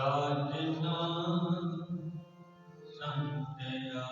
काटना संतया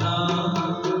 Allah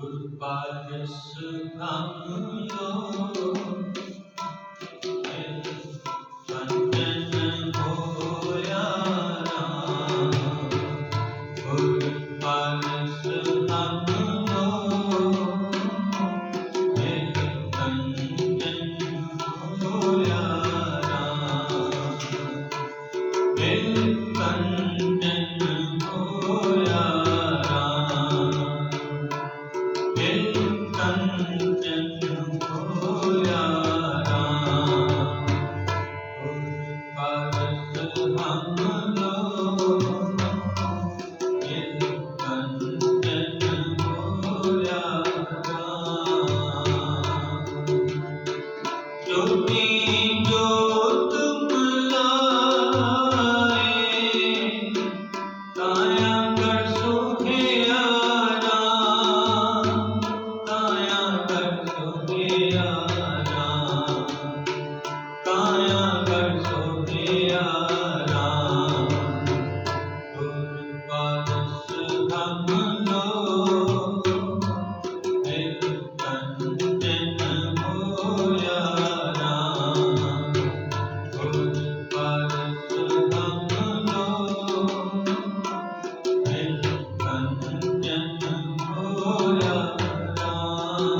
불 받을 수 남으여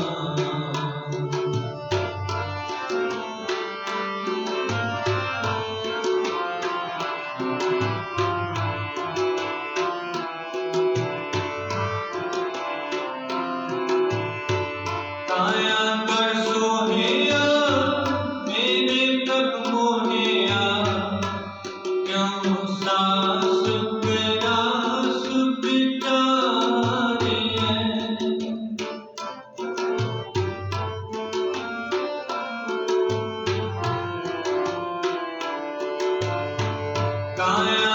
Allah. Gaia.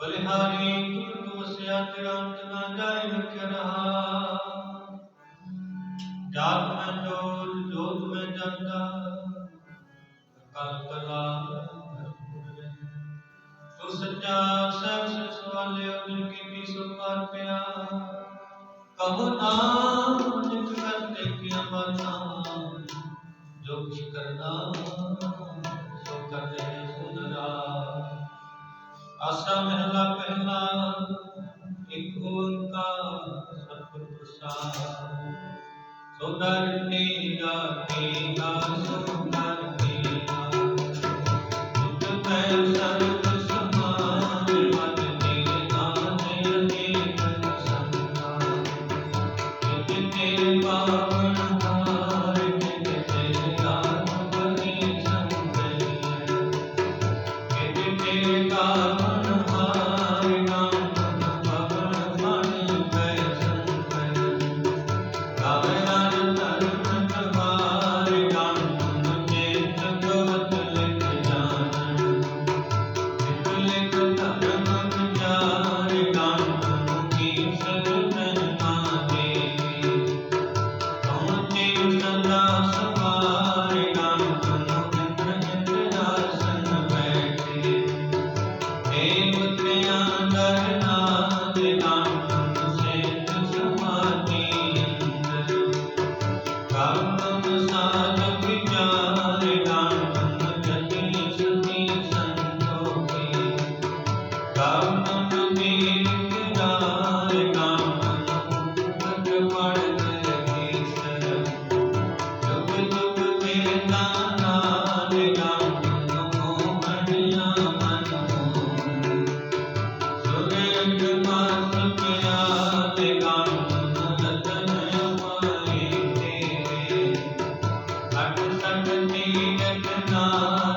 ਬਲਿਹਾਰੀ ਗੁਰ ਤੂੰ ਸਿਆ ਤੇਰਾ ਅੰਤ ਨਾ ਜਾਏ, ਰਖਿਆ ਰਹਾ। ਜਾਤ ਮੈਂ ਜੋਤ ਜੋਤ ਮੈਂ ਜਾਂਦਾ ਕਲ ਕਲਾ ਤੂੰ ਸੱਚਾ ਸਭ ਸੇ ਸਵਾਲੇ ਜਿਨ ਕੀ ਵੀ ਸੋ ਪਾਰ ਪਿਆ। ਕਹੋ ਨਾਮ ਜਿਤ ਕਰ ਦੇਖਿਆ ਮਨ ਨਾਮ ਜੋ ਕੁਛ ਕਰਨਾ ਆਸਾ ਮਹਿਲਾ ਪਹਿਲਾ ਇੱਕ ਓੰਕਾਰ ਸਤਿ ਪ੍ਰਸਾਦ। ਸੋਦਾ ਰਿਤੀ ਦਾ ਕੀ ਨਾਮ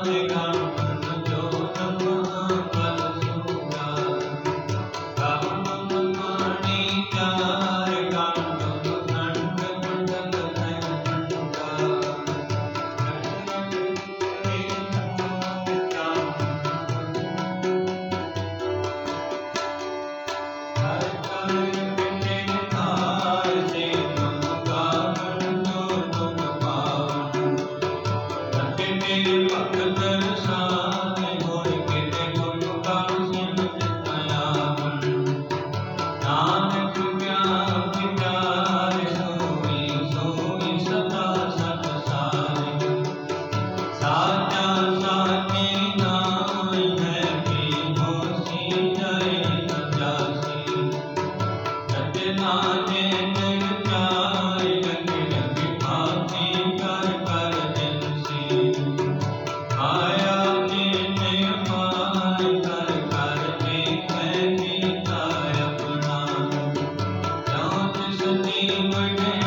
যদি திருமண